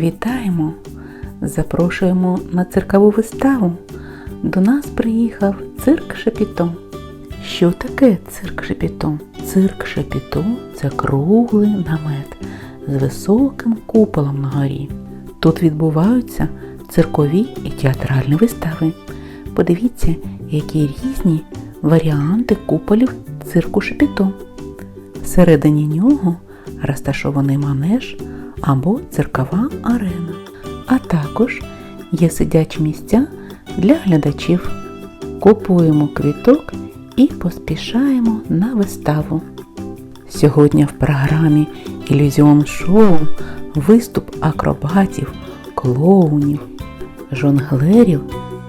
Вітаємо! Запрошуємо на циркову виставу. До нас приїхав цирк Шепіто. Що таке цирк Шепіто? Цирк Шепіто це круглий намет з високим куполом на горі. Тут відбуваються циркові і театральні вистави. Подивіться, які різні варіанти куполів цирку Шепіто. Всередині нього розташований манеж або циркова арена, а також є сидячі місця для глядачів. Купуємо квіток і поспішаємо на виставу. Сьогодні в програмі Ілюзіон Шоу виступ акробатів, клоунів, жонглерів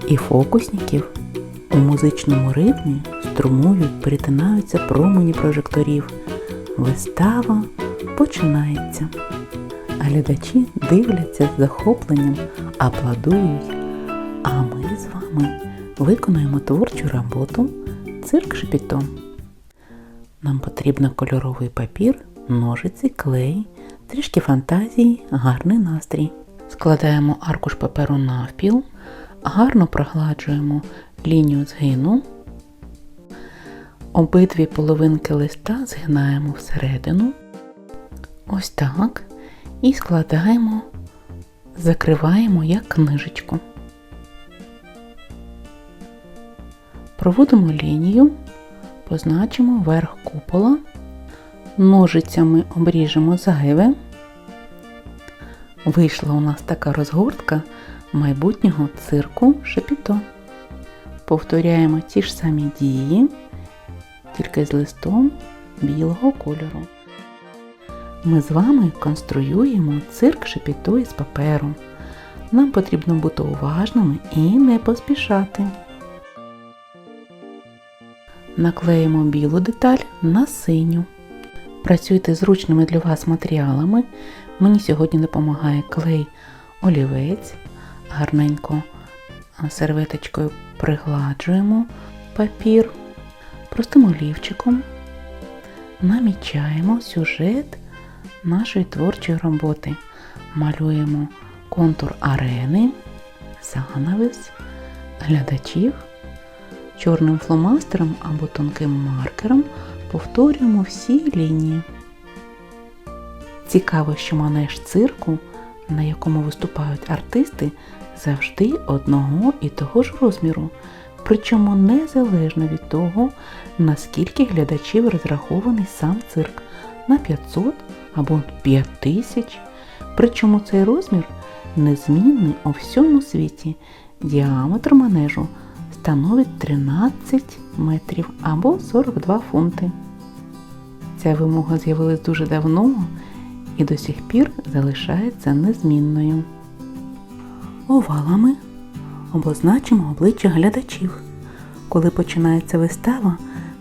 і фокусників. У музичному ритмі струмують, перетинаються промені прожекторів. Вистава починається. Глядачі дивляться з захопленням, аплодують. А ми з вами виконуємо творчу роботу цирк шепіто. Нам потрібно кольоровий папір, ножиці, клей, трішки фантазії, гарний настрій. Складаємо аркуш паперу навпіл, гарно прогладжуємо лінію згину. Обидві половинки листа згинаємо всередину. Ось так. І складаємо, закриваємо як книжечку. Проводимо лінію, позначимо верх купола, ножицями обріжемо зайве. Вийшла у нас така розгортка майбутнього цирку Шепіто. Повторяємо ті ж самі дії, тільки з листом білого кольору. Ми з вами конструюємо цирк шепіто із паперу. Нам потрібно бути уважними і не поспішати. Наклеїмо білу деталь на синю. Працюйте зручними для вас матеріалами. Мені сьогодні допомагає клей олівець. Гарненько серветочкою пригладжуємо папір простим олівчиком. Намічаємо сюжет нашої творчої роботи. Малюємо контур арени, занавес, глядачів. Чорним фломастером або тонким маркером повторюємо всі лінії. Цікаво, що манеж цирку, на якому виступають артисти, завжди одного і того ж розміру, причому незалежно від того, наскільки глядачів розрахований сам цирк на 500 або 5000. Причому цей розмір незмінний у всьому світі. Діаметр манежу становить 13 метрів або 42 фунти. Ця вимога з'явилась дуже давно і до сих пір залишається незмінною. Овалами обозначимо обличчя глядачів. Коли починається вистава,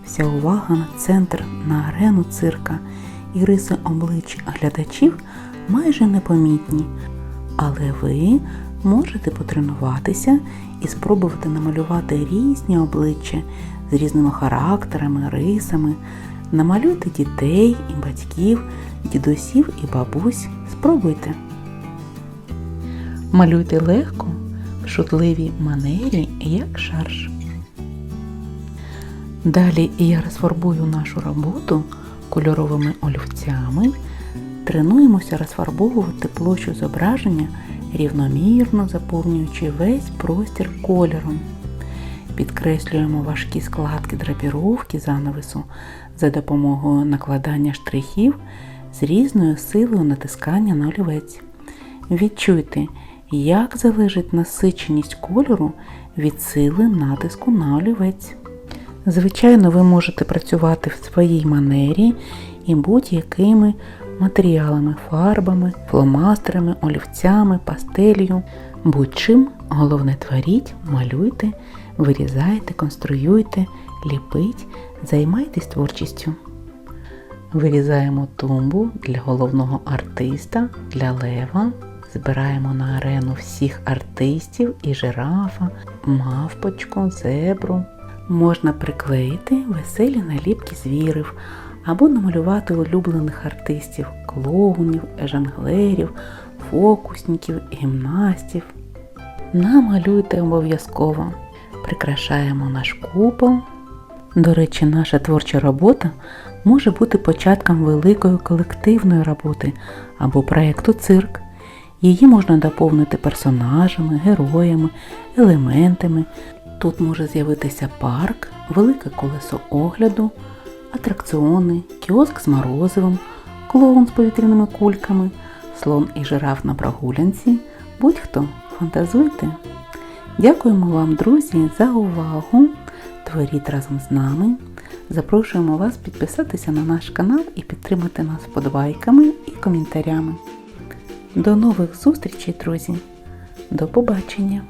вся увага на центр, на арену цирка і риси облич глядачів майже непомітні, але ви можете потренуватися і спробувати намалювати різні обличчя з різними характерами, рисами, намалюйте дітей і батьків, дідусів і бабусь. Спробуйте. Малюйте легко, в шутливій манері, як шарж. Далі я розфарбую нашу роботу кольоровими олівцями, тренуємося розфарбовувати площу зображення, рівномірно заповнюючи весь простір кольором. Підкреслюємо важкі складки драпіровки занавесу за допомогою накладання штрихів з різною силою натискання на олівець. Відчуйте, як залежить насиченість кольору від сили натиску на олівець. Звичайно, ви можете працювати в своїй манері і будь-якими матеріалами, фарбами, фломастерами, олівцями, пастелью. Будь-чим, головне творіть, малюйте, вирізайте, конструюйте, ліпіть, займайтесь творчістю. Вирізаємо тумбу для головного артиста, для лева. Збираємо на арену всіх артистів і жирафа, мавпочку, зебру. Можна приклеїти веселі наліпки звірів або намалювати улюблених артистів, клоунів, жонглерів, фокусників, гімнастів. Намалюйте обов'язково. Прикрашаємо наш купол. До речі, наша творча робота може бути початком великої колективної роботи або проєкту цирк. Її можна доповнити персонажами, героями, елементами. Тут може з'явитися парк, велике колесо огляду, атракціони, кіоск з морозивом, клоун з повітряними кульками, слон і жираф на прогулянці. Будь-хто, фантазуйте! Дякуємо вам, друзі, за увагу! Творіть разом з нами. Запрошуємо вас підписатися на наш канал і підтримати нас вподобайками і коментарями. До нових зустрічей, друзі! До побачення!